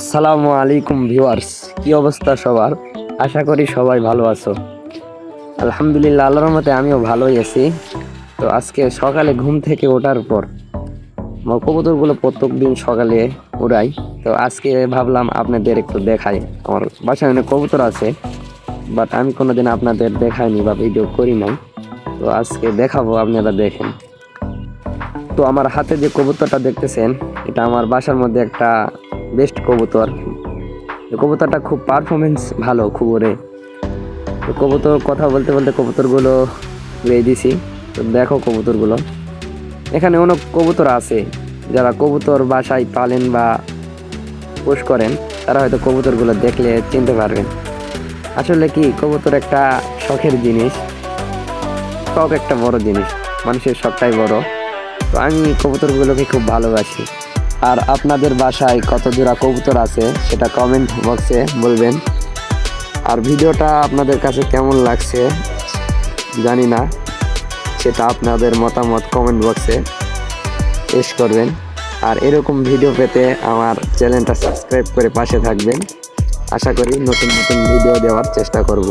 আসসালামু আলাইকুম ভিউয়ার্স, কি অবস্থা সবার? আশা করি সবাই ভালো আছো। আলহামদুলিল্লাহ, আল্লাহর মতে আমিও ভালোই আছি। তো আজকে সকালে ঘুম থেকে ওঠার পর কবুতরগুলো প্রত্যেক দিন সকালে উড়াই। তো আজকে ভাবলাম আপনাদের একটু দেখাই। আমার বাসায় অনেক কবুতর আছে বাট আমি কোনোদিন আপনাদের দেখাইনি বা ভিডিও করি নাই। তো আজকে দেখাবো আপনারা দেখেন। তো আমার হাতে যে কবুতরটা দেখতেছেন, এটা আমার বাসার মধ্যে একটা বেস্ট কবুতর। কবুতরটা খুব পারফরমেন্স ভালো খুব ওরে তো কবুতর কথা বলতে বলতে কবুতরগুলো উড়িয়ে দিছি। তো দেখো কবুতরগুলো। এখানে অনেক কবুতর আছে। যারা কবুতর বাসায় পালেন বা পোষ করেন, তারা হয়তো কবুতরগুলো দেখলে চিনতে পারবেন। আসলে কি, কবুতর একটা শখের জিনিস। শখ একটা বড় জিনিস। মানুষের শখটাই বড়। তো আমি কবুতরগুলোকে খুব ভালোবাসি। আর আপনাদের বাসায় কত জোড়া কবুতর আছে সেটা কমেন্ট বক্সে বলবেন। আর ভিডিওটা আপনাদের কাছে কেমন লাগছে জানি না, সেটা আপনাদের মতামত কমেন্ট বক্সে পেশ করবেন। আর এরকম ভিডিও পেতে আমার চ্যানেলটা সাবস্ক্রাইব করে পাশে থাকবেন। আশা করি নতুন নতুন ভিডিও দেওয়ার চেষ্টা করব।